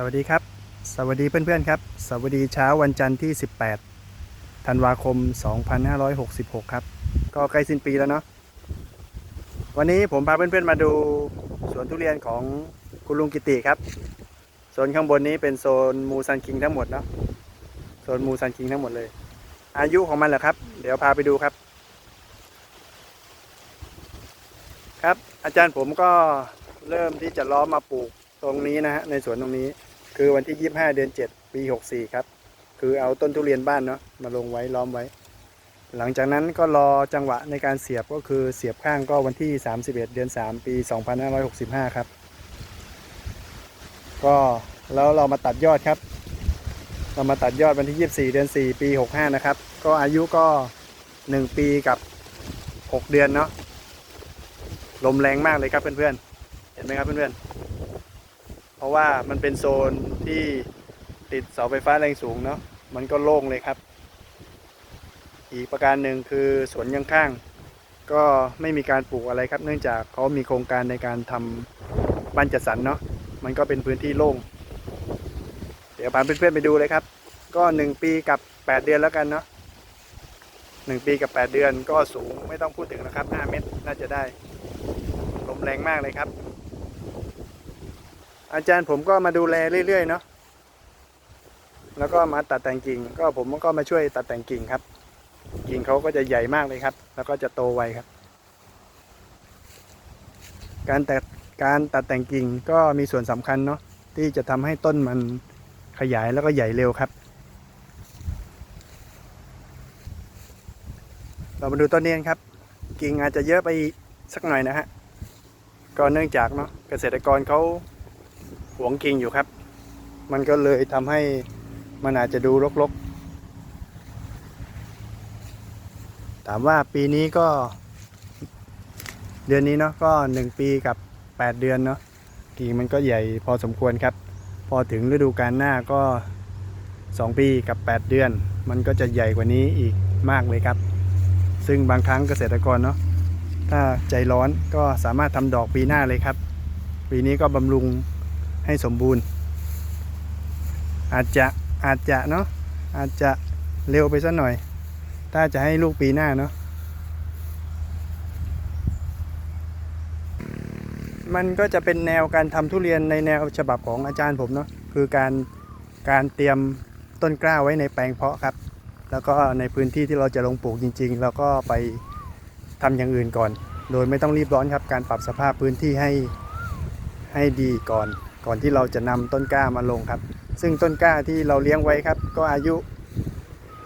สวัสดีครับ สวัสดีเพื่อนๆครับ สวัสดีเช้าวันจันทร์ที่ 18 ธันวาคม 2566 ครับ ก็ใกล้สิ้นปีแล้วเนาะ วันนี้ผมพาเพื่อนๆมาดูสวนทุเรียนของคุณลุงกิติครับโซนข้างบนนี้เป็นโซนมูซันคิงทั้งหมดเนาะ โซนมูซันคิงทั้งหมดเลย อายุของมันเหรอครับ เดี๋ยวพาไปดูครับ ครับ อาจารย์ผมก็เริ่มที่จะล้อมมาปลูกตรงนี้นะฮะในสวนตรงนี้ คือวันที่ 25 เดือน 7 ปี 64 ครับ คือเอาต้นทุเรียนบ้านเนาะมาลงไว้ล้อมไว้ หลังจากนั้นก็รอจังหวะในการเสียบก็คือเสียบข้างก็วันที่ 31 เดือน 3 ปี 2565 ครับ ก็แล้วเรามาตัดยอดครับ เรามาตัดยอดวันที่ 24 เดือน 4 ปี 65 นะครับ ก็อายุก็ 1 ปีกับ 6 เดือนเนาะลมแรงมากเลยครับเพื่อนๆ เห็นไหมครับเพื่อนๆ เพราะว่ามันเป็นโซนที่ติดเสาไฟฟ้าแรงสูงเนาะมันก็โล่งเลยครับ อีกประการหนึ่งคือสวนยังข้าง ก็ไม่มีการปลูกอะไรครับ เนื่องจากเขามีโครงการในการทำบ้านจัดสรรเนาะมันก็เป็นพื้นที่โล่ง เดี๋ยวพาเพื่อนๆไปดูเลยครับ ก็หนึ่งปีกับแปดเดือนแล้วกันเนาะหนึ่งปีกับแปดเดือนก็สูงไม่ต้องพูดถึงนะครับห้าเมตรน่าจะได้ลมแรงมากเลยครับ อาจารย์ผมก็มาดูแลเรื่อยๆเนาะแล้วก็มาตัดแต่งกิ่ง ก็ผมก็มาช่วยตัดแต่งกิ่งครับ กิ่งเขาก็จะใหญ่มากเลยครับ แล้วก็จะโตไวครับ การตัดการตัดแต่งกิ่งก็มีส่วนสำคัญเนาะที่จะทำให้ต้นมันขยายแล้วก็ใหญ่เร็วครับ เรามาดูต้นนี้นครับ กิ่งอาจจะเยอะไปสักหน่อยนะฮะก็เนื่องจากเนาะเกษตรกรเขา หวงกิ่งอยู่ครับ มันก็เลยทำให้มันอาจจะดูรกๆ ถามว่าปีนี้ก็ เดือนนี้เนาะก็หนึ่งปีกับ8เดือนเนาะกิ่งมันก็ใหญ่พอสมควรครับ พอถึงฤดูกาลหน้าก็2ปีกับ8เดือน มันก็จะใหญ่กว่านี้อีกมากเลยครับ ซึ่งบางครั้งเกษตรกรเนาะถ้าใจร้อนก็สามารถทำดอกปีหน้าเลยครับ ปีนี้ก็บำรุง ให้สมบูรณ์ อาจจะอาจจะเนาะอาจจะเร็วไปสักหน่อย ถ้าจะให้ลูกปีหน้าเนาะมันก็จะเป็นแนวการทำทุเรียนในแนวฉบับของอาจารย์ผมเนาะคือการการเตรียมต้นกล้าไว้ในแปลงเพาะครับ แล้วก็ในพื้นที่ที่เราจะลงปลูกจริง ๆ แล้วก็ไปทำอย่างอื่นก่อน โดยไม่ต้องรีบร้อนครับ การปรับสภาพพื้นที่ให้ให้ดีก่อน ก่อนที่เราจะนำต้นกล้ามาลงครับ ซึ่งต้นกล้าที่เราเลี้ยงไว้ครับ ก็อายุ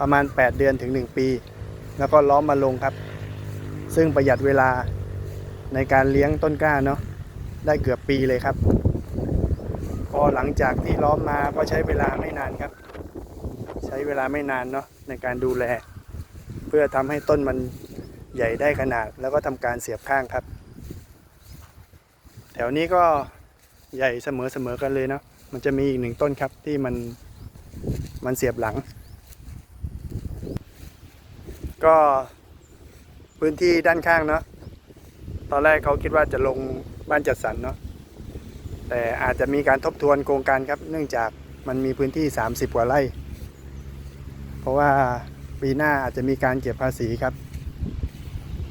ประมาณ 8 เดือนถึง 1 ปี แล้วก็ล้อมมาลงครับ ซึ่งประหยัดเวลาในการเลี้ยงต้นกล้าเนาะได้เกือบปีเลยครับ พอหลังจากที่ล้อมมาก็ใช้เวลาไม่นานครับ ใช้เวลาไม่นานเนาะในการดูแล เพื่อทำให้ต้นมันใหญ่ได้ขนาด แล้วก็ทำการเสียบข้างครับ แถวนี้ก็ ใหญ่เสมอเสมอกันเลยเนาะมันจะมีอีกหนึ่งต้นครับที่มันมันเสียบหลัง ก็พื้นที่ด้านข้างเนาะตอนแรกเขาคิดว่าจะลงบ้านจัดสรรเนาะแต่อาจจะมีการทบทวนโครงการครับ เนื่องจากมันมีพื้นที่ 30 กว่าไร่ เพราะว่าปีหน้าอาจจะมีการเก็บภาษีครับ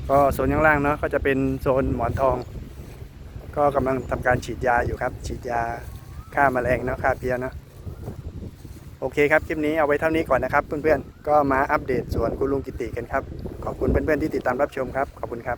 ก็โซนข้างล่างเนาะก็จะเป็นโซนหมอนทอง ก็กำลังทำการฉีดยาอยู่ครับ ฉีดยาฆ่าแมลงเนาะฆ่าเพี้ยเนาะโอเคครับ คลิปนี้เอาไว้เท่านี้ก่อนนะครับ เพื่อนๆ ก็มาอัปเดตสวนคุณลุงกิติกันครับ ขอบคุณเพื่อนๆที่ติดตามรับชมครับ ขอบคุณครับ